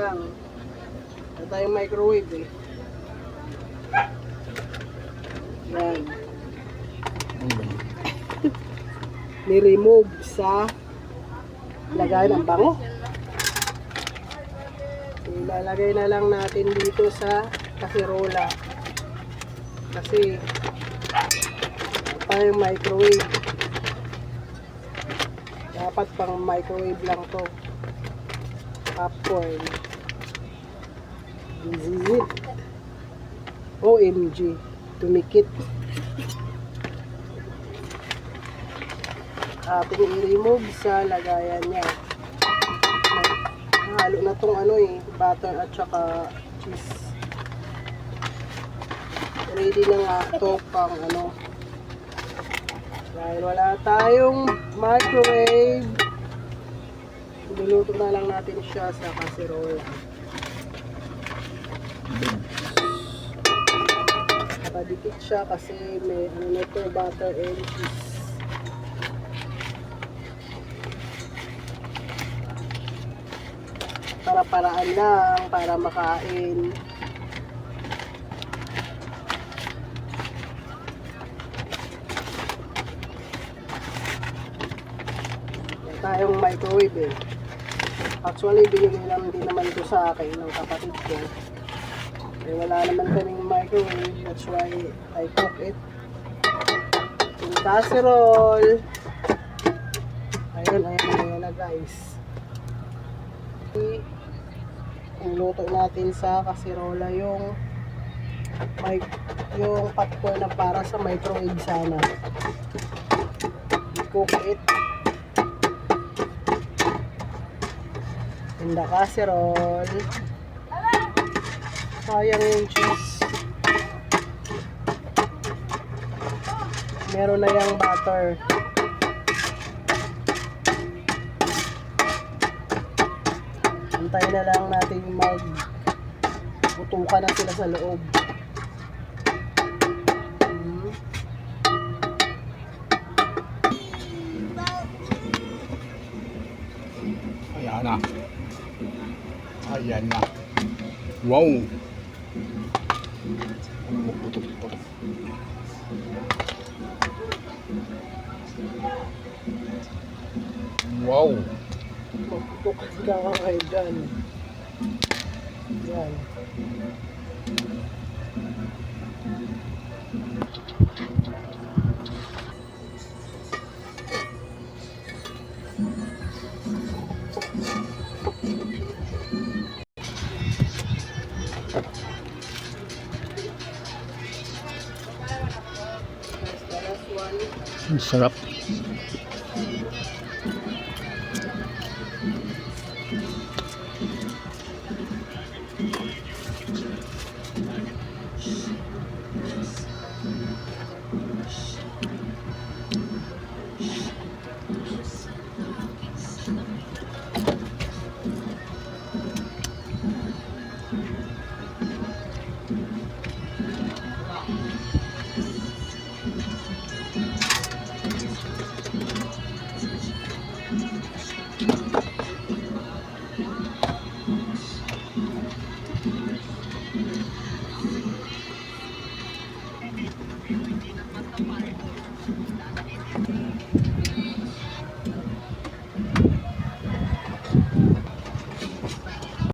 lang. Wala tayong microwave eh. Yan. Ni-remove sa lagay ng bango. Ilalagay na lang natin dito sa kasirola. Kasi tayong microwave. Dapat pang microwave lang to. Popcorn. OMG. Tumikit. Ating i-remove sa lagayan niya. Halo na tong ano eh, butter at saka cheese. Ready na nga to pang ano. Dahil wala tayong microwave, Luluto na lang natin siya sa casserole. Nakadikit siya kasi may ano na to, butter and cheese. Para paraan lang, para makain. Tayong microwave eh. Actually, binigay lang din naman ito sa akin ng kapatid ko. Eh, wala naman kaming microwave. That's why I cook it in casserole. Ayun, ayun, ayun na guys. Luto natin sa kasirola yung mic yung popcorn na para sa microwave sana. Cook it in the casserole. Sayang yung cheese. Meron na yung butter. Antayin na lang natin mag butukan na sila sa loob. Ayan na. Ayan na. Wow! Wow! Magputok ka kayo dyan. Yan. That's the and set up